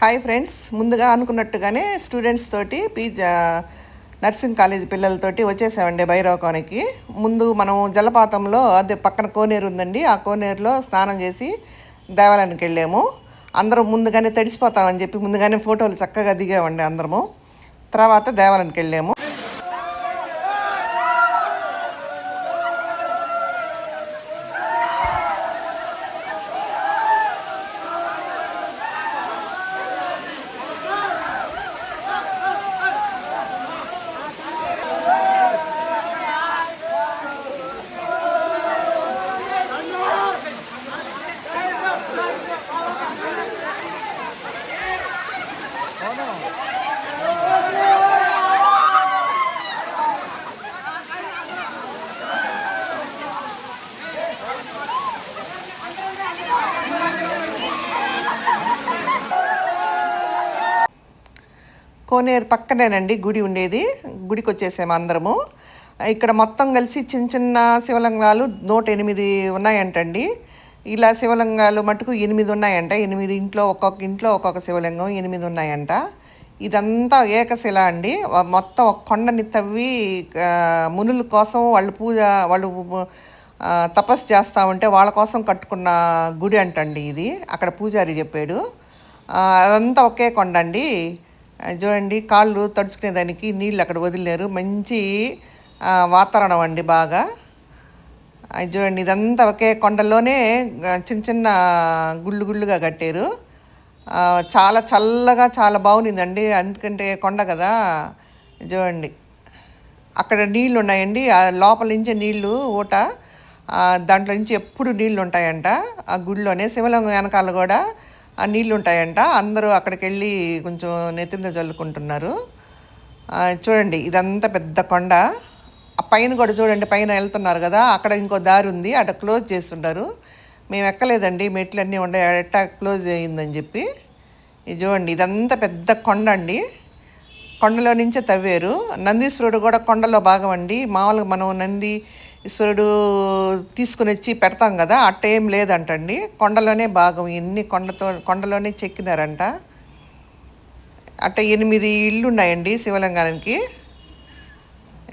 Hi friends ముందుగా అనుకున్నట్టుగానే students తోటి పీజా నర్సింగ్ కాలేజ్ పిల్లలతోటి వచ్చేసామండి భైరవకోనకి ముందు మనం జలపాతంలో అదే పక్కన కోనేరు ఉందండి ఆ కోనేరులో స్నానం చేసి దేవాలయానికి వెళ్ళాము. అందరం ముందుగానే తడిసిపోతామని చెప్పి ముందుగానే ఫోటోలు చక్కగా దిగామండి అందరము. తర్వాత దేవాలయానికి వెళ్ళాము. కోనేరు పక్కనేనండి గుడి ఉండేది. గుడికి వచ్చేసాము అందరము. ఇక్కడ మొత్తం కలిసి చిన్న చిన్న శివలింగాలు నూట ఎనిమిది ఉన్నాయంటండి. ఇలా శివలింగాలు మటుకు ఎనిమిది ఉన్నాయంట. ఎనిమిది ఇంట్లో ఒక్కొక్క ఇంట్లో ఒక్కొక్క శివలింగం ఎనిమిది ఉన్నాయంట. ఇదంతా ఏకశిల అండి. మొత్తం ఒక కొండని తవ్వి మునుల కోసం వాళ్ళు పూజ వాళ్ళు తపస్సు చేస్తూ ఉంటే వాళ్ళ కోసం కట్టుకున్న గుడి అంటండి ఇది. అక్కడ పూజారి చెప్పాడు. అదంతా ఒకే కొండ అండి చూడండి కాళ్ళు తడుచుకునేదానికి నీళ్ళు అక్కడ వదిలేరు. మంచి వాతావరణం అండి బాగా. అది చూడండి ఇదంతా ఒకే కొండలోనే చిన్న చిన్న గుళ్ళు గుళ్ళుగా కట్టారు. చాలా చల్లగా చాలా బాగుందండి ఎందుకంటే కొండ కదా. చూడండి అక్కడ నీళ్ళు ఉన్నాయండి. లోపల నుంచి నీళ్ళు ఊట. దాంట్లో నుంచి ఎప్పుడు నీళ్ళు ఉంటాయంట. ఆ గుడిలోనే శివలింగం వెనకాల కూడా ఆ నీళ్ళు ఉంటాయంట అందరూ అక్కడికి వెళ్ళి కొంచెం నెత్తిన చల్లుకుంటున్నారు చూడండి ఇదంతా పెద్ద కొండ. ఆ పైన కూడా చూడండి పైన వెళ్తున్నారు కదా అక్కడ ఇంకో దారి ఉంది అక్కడ క్లోజ్ చేస్తున్నారు మేము ఎక్కలేదండి మెట్లు అన్నీ ఉండే ఎట్టా క్లోజ్ అయ్యిందని చెప్పి. ఇది చూడండి ఇదంతా పెద్ద కొండ అండి. కొండలో నుంచే తవ్వారు. నందీశ్వరుడు కూడా కొండలో భాగం అండి. మామూలుగా మనం నంది ఈశ్వరుడు తీసుకుని వచ్చి పెడతాం కదా అట్ట ఏం లేదంటండి. కొండలోనే భాగం ఎన్ని కొండతో కొండలోనే చెక్కినారంట. అట్ట ఎనిమిది ఇళ్ళు ఉన్నాయండి శివలింగానికి.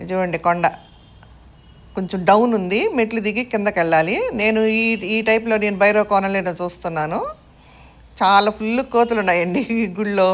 చూడండి కొండ. కొంచెం డౌన్ ఉంది మెట్లు దిగి కిందకి వెళ్ళాలి నేను ఈ ఈ టైప్లో నేను భైరవ కోణంలో చూస్తున్నాను. చాలా ఫుల్ కోతులు ఉన్నాయండి ఈ గుళ్ళో.